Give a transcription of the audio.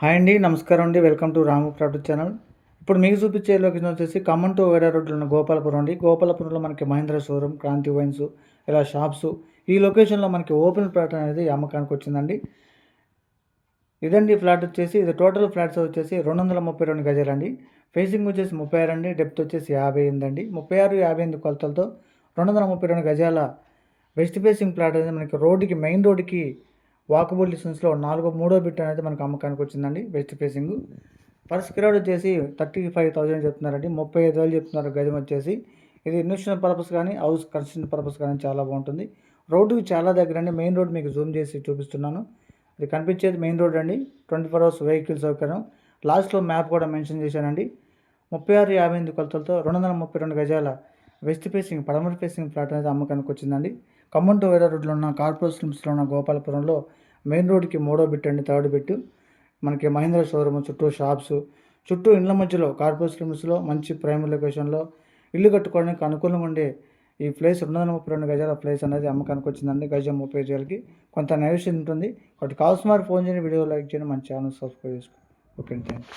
Hi అండి నమస్కారం అండి. Welcome to Ramu craft channel. ఇప్పుడు మీకు చూపించే లొకేషన్ వచ్చేసి ఖమ్మం టు వేరే రోడ్లో ఉన్న గోపాలపురం అండి. గోపాలపురంలో మనకి మహేంద్ర షోరూమ్ క్రాంతి వైన్స్ ఇలా షాప్స్. ఈ లొకేషన్లో మనకి ఓపెన్ ప్లాట్ అనేది అమ్మకానికి వచ్చిందండి. ఇదండి ఫ్లాట్ వచ్చేసి ఇది టోటల్ ఫ్లాట్స్ వచ్చేసి రెండు వందల ముప్పై రెండు గజాలండి. ఫేసింగ్ వచ్చేసి ముప్పై ఆరు అండి. డెప్త్ వచ్చేసి యాభై ఎనిమిది ముప్పై ఆరు యాభై ఎనిమిది కొలతలతో రెండు వందల ముప్పై రెండు గజాల వెస్ట్ ఫేసింగ్ ప్లాట్ అనేది మనకి రోడ్డుకి మెయిన్ రోడ్డుకి వాకబుల్ డిస్టెన్స్లో నాలుగో మూడో బిట్ అనేది మనకు అమ్మకానికి వచ్చిందండి. వెస్ట్ ఫేసింగ్ పర్ స్క్వేర్ వచ్చేసి థర్టీ ఫైవ్ థౌజండ్ చెప్తున్నారండి. ముప్పై ఐదు వేలు చెప్తున్నారు గజం వచ్చేసి. ఇది ఇన్వెస్ట్మెంట్ పర్పస్ కానీ హౌస్ కన్స్ట్రక్షన్ పర్పస్ కానీ చాలా బాగుంటుంది. రోడ్డుకి చాలా దగ్గర అండి మెయిన్ రోడ్ మీకు జూమ్ చేసి చూపిస్తున్నాను. ఇది కనిపించేది మెయిన్ రోడ్ అండి. ట్వంటీ ఫోర్ అవర్స్ వెహికల్ సౌకర్యం. లాస్ట్లో మ్యాప్ కూడా మెన్షన్ చేశానండి. ముప్పై ఆరు యాభై ఎనిమిది కొలతలతో రెండు వందల ముప్పై రెండు గజాల వెస్ట్ ఫేసింగ్ పడమర ఫేసింగ్ ఫ్లాట్ అనేది అమ్మకానికి వచ్చిందండి. ఖమ్మం టు వేరే రోడ్లో ఉన్న కార్పొరేట్ ఉన్న గోపాలపురంలో మెయిన్ రోడ్కి మూడో బిట్ అండి థర్డ్ బిట్ మనకి మహేంద్ర షోరూమ్ చుట్టూ షాప్స్ చుట్టూ ఇండ్ల మధ్యలో కార్పొరేట్ స్లిమ్స్లో మంచి ప్రైమ్ లొకేషన్లో ఇల్లు కట్టుకోవడానికి అనుకూలంగా ఉండే ఈ ప్లేస్ రెండు వందల ముప్పై రెండు గజాల ప్లేస్ అనేది అమ్మకానికి వచ్చిందండి. గజం ముప్పై గజాలకి. కొంత నైవేషన్ ఉంటుంది. కాబట్టి కావాల్సిన వారు ఫోన్ చేయండి వీడియో లైక్ చేయండి మన ఛానల్ సబ్స్క్రైబ్ చేసుకోండి. Okay thank you